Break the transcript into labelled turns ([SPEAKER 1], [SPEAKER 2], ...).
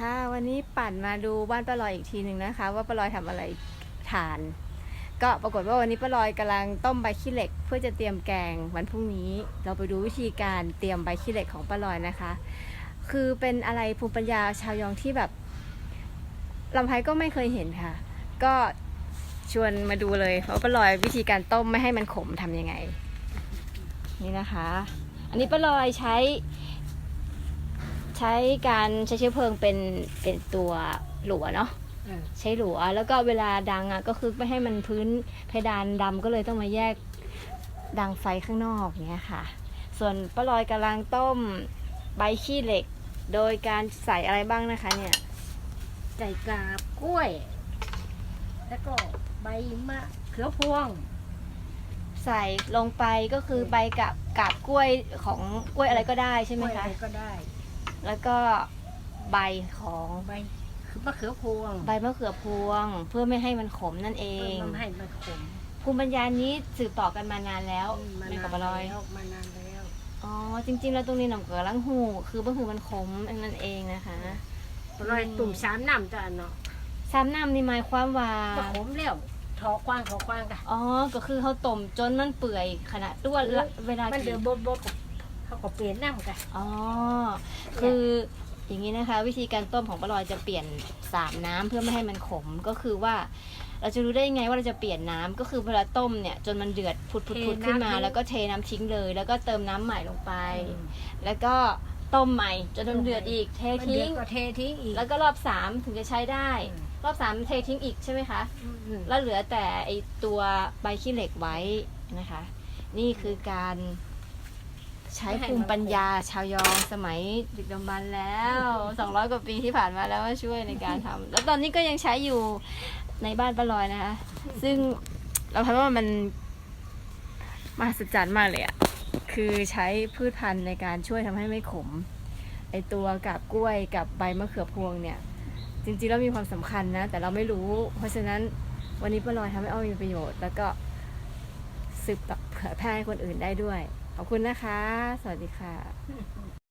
[SPEAKER 1] ค่ะวันนี้ปั่นมาดูบ้านป้าลอยอีกทีหนึ่งนะคะ ว่าป้าลอยทำอะไรทาน ก็ปรากฏว่าวันนี้ป้าลอยกำลังต้มใบขี้เหล็ก เพื่อจะเตรียมแกงวันพรุ่งนี้ เราไปดูวิธีการเตรียมใบขี้เหล็กของป้าลอยนะคะ คือเป็นอะไรภูมิปัญญาชาวยองที่แบบลำไพก็ไม่เคยเห็นค่ะ ก็ชวนมาดูเลยว่าะป้าลอยวิธีการต้มไม่ให้มันขมทำยังไง นี่นะคะ อันนี้ป้าลอยใช้ ใช้การใช้เชื้อเพลิงเป็นเป็นตัวหลัวเนาะ
[SPEAKER 2] เออ
[SPEAKER 1] ใช้หลัวแล้วก็เวลาดังอะก็คือไม่ให้มันพื้นเพดานดำก็เลยต้องมาแยกดังไฟข้างนอกอย่างเงี้ยค่ะ ส่วนป้าลอยกำลังต้มใบขี้เหล็ก โดยการใส่อะไรบ้างนะคะเนี่ย
[SPEAKER 2] ใส่กาบกล้วย แล้วก็ใบมะเขือพวง
[SPEAKER 1] ใส่ลงไปก็คือใบกับกาบกล้วยของกล้วยอะไรก็ได้ใช่ไหม
[SPEAKER 2] กล้วย
[SPEAKER 1] คะ
[SPEAKER 2] อะไรก็ได้
[SPEAKER 1] แล้วก็ใบของ
[SPEAKER 2] ใบคือมะเขือพวง
[SPEAKER 1] ใบมะเขือพวง เพื่อไม่ให้มันขมนั่นเอ
[SPEAKER 2] เพื่องมันให้มันขม
[SPEAKER 1] ภูมิปัญญานี้สืบต่อกันมานานแล้ว
[SPEAKER 2] มา
[SPEAKER 1] ใน
[SPEAKER 2] นาน
[SPEAKER 1] กับปลอย
[SPEAKER 2] แล้วมานานแล้ว
[SPEAKER 1] อ๋อจริง ๆ แล้วตรงนี้หนำเกลือลังหูคือบ่คือมันขมอันนั่นเองนะคะ
[SPEAKER 2] ปลอยตุ่มสามน้ำจ้ะเนาะ
[SPEAKER 1] ซ้ำน้ำนี่หมายความว่า
[SPEAKER 2] ก็ขมแล้วทอกว้างทอกว้างกัน
[SPEAKER 1] อ๋อก็คือเขาต้มจนมันเปื่อยขนาดตัวละเวลา
[SPEAKER 2] มัน
[SPEAKER 1] กิ
[SPEAKER 2] เดือนดบดบด เขาก็เปลี่ยนน้ำกัน
[SPEAKER 1] อ๋อ คืออย่างนี้นะคะ วิธีการต้มของปลาลอยจะเปลี่ยนสามน้ำเพื่อไม่ให้มันขมก็คือว่า เราจะรู้ได้ยังไงว่าเราจะเปลี่ยนน้ำก็คือเวลาต้มเนี่ยจนมันเดือดพุดพุดพุดขึ้นมา แล้วก็เทน้ำทิ้งเลย แล้วก็เติมน้ำใหม่ลงไปแล้วก็ต้มใหม่ จนมันเดือดอีกเท
[SPEAKER 2] มันเดือ
[SPEAKER 1] ทิ้
[SPEAKER 2] ด
[SPEAKER 1] ง
[SPEAKER 2] ก็เททิ้งอีก
[SPEAKER 1] แล้วก็รอบสามถึงจะใช้ได้
[SPEAKER 2] อืม
[SPEAKER 1] รอบสามเททิ้งอีกใช่ไหมคะ
[SPEAKER 2] อืม
[SPEAKER 1] แล้วเหลือแต่ไอตัวใบขี้เหล็กไว้นะคะ นี่คือการ ใช้ภูมิปัญญาชาวยองสมัยดึกดำบรรพ์แล้ว 200 กว่าปีที่ผ่านมาแล้วมาช่วยในการทำแล้วตอนนี้ก็ยังใช้อยู่ในบ้านป้าลอยนะคะ ซึ่งเราคิดว่ามันมหัศจรรย์มากเลยอะคือใช้พืชพันธุ์ในการช่วยทำให้ไม่ขม ไอตัวกับกล้วยกับใบมะเขือพวงเนี่ย จริงๆแล้วมีความสำคัญนะ แต่เราไม่รู้ เพราะฉะนั้นวันนี้ป้าลอยทำให้อ้อมีประโยชน์ แล้วก็สืบต่อเผยแพร่ให้คนอื่นได้ด้วย ขอบคุณนะคะ สวัสดีค่ะ